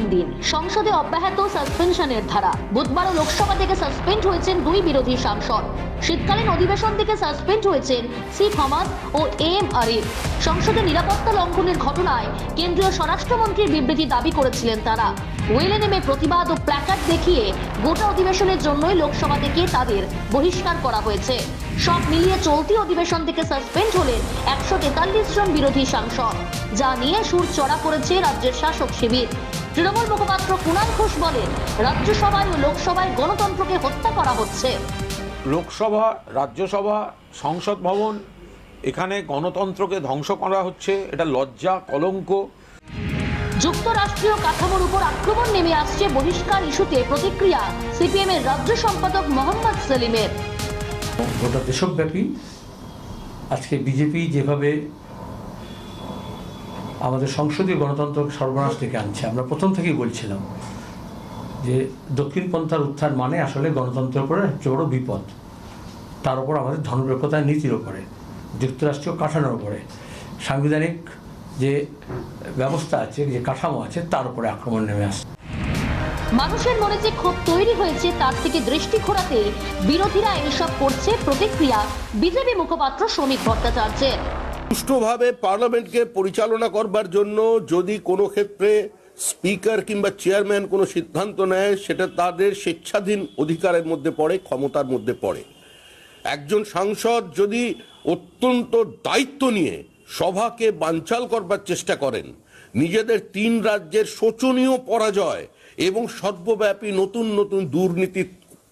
তিন দিন। সংসদে অব্যাহত সাসপেনশনের ধারা। বুধবারও লোকসভা থেকে সাসপেন্ড হয়েছেন দুই বিরোধী সাংসদ। শীতকালীন অধিবেশন থেকে সাসপেন্ড হয়েছেন সি থমাস ও এম আরিফ। সংসদে নিরাপত্তা লঙ্ঘনের ঘটনায় কেন্দ্রীয় স্বরাষ্ট্রমন্ত্রীর বিবৃতি দাবি করেছিলেন তারা। ওয়েলে নেমে প্রতিবাদ ও প্ল্যাকার্ড দেখিয়ে গোটা অধিবেশনের জন্যই লোকসভা থেকে তাদের বহিষ্কার করা হয়েছে। সব মিলিয়ে চলতি অধিবেশন থেকে সাসপেন্ড হলেন একশো তেতাল্লিশ জন বিরোধী সাংসদ। যা নিয়ে সুর চড়া করেছে রাজ্যের শাসক শিবির। তৃণমূল মুখপাত্র কুণাল ঘোষ বলেন রাজ্যসভায় ও লোকসভায় গণতন্ত্রকে হত্যা করা হচ্ছে। লোকসভা রাজ্যসভা সংসদ ভবন এখানে গণতন্ত্রকে ধ্বংস করা হচ্ছে এটা লজ্জা কলঙ্ক। যুক্তরাষ্ট্রীয় কাঠামোর উপর আক্রমণ নেমে আসছে বহিষ্কার ইস্যুতে প্রতিক্রিয়া সিপিএম এর রাজ্য সম্পাদক মোহাম্মদ সেলিমের। গোটা দেশব্যাপী আজকে বিজেপি যেভাবে আমাদের সংসদীয় গণতন্ত্র সর্বনাশ থেকে আনছে। আমরা প্রথম থেকেই বলছিলাম যে দক্ষিণপন্থার উত্থান মানে আসলে গণতন্ত্রের উপরে সবচেয়ে বড় বিপদ। তার উপর আমাদের ধর্মনিরপেক্ষতার নীতির উপরে যুক্তরাষ্ট্রীয় কাঠানোর উপরে। সাংবিধানিক যে ব্যবস্থা আছে, যে কাঠামো আছে, তার উপরে আক্রমণ নেমে আসছে। মানুষের মনে যে ক্ষোভ তৈরি হয়েছে, তার থেকে দৃষ্টি ঘোরাতে বিরোধীরা এইসব করছে প্রতিক্রিয়া। বিজেপি মুখপাত্র শ্রমিক ভট্টাচার্যের। সুষ্ঠুভাবে পার্লামেন্টকে পরিচালনা করবার জন্য যদি কোনো ক্ষেত্রে স্পিকার কিংবা চেয়ারম্যান কোনো সিদ্ধান্ত নেয়, সেটা তাদের স্বেচ্ছাধীন অধিকারের মধ্যে পড়ে, ক্ষমতার মধ্যে পড়ে। একজন সাংসদ যদি অত্যন্ত দায়িত্ব নিয়ে সভাকে বানচাল করবার চেষ্টা করেন, নিজেদের তিন রাজ্যের শোচনীয় পরাজয় এবং সর্বব্যাপী নতুন নতুন দুর্নীতি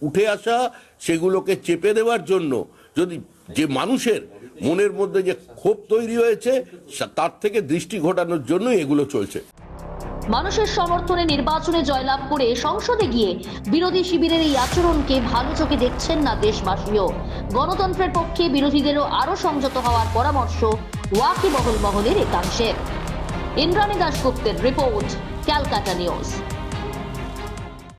উঠে আসা, সেগুলোকে চেপে দেওয়ার জন্য যদি যে মানুষের মনের মধ্যে যে ক্ষোভ তৈরি হয়েছে তার থেকে দৃষ্টি ঘটানোর জন্য এগুলো চলছে। মানুষের সমর্থনে নির্বাচনে জয়লাভ করে সংসদে গিয়ে বিরোধী শিবিরের এই আচরণকে ভালো চোখে দেখছেন না দেশবাসীও। গণতন্ত্রের পক্ষে বিরোধীদেরও আরও সংযত হওয়ার পরামর্শ ওয়াকিবহল মহলের একাংশের। ইন্দ্রাণী দাশগুপ্তের রিপোর্ট, ক্যালকাটা নিউজ।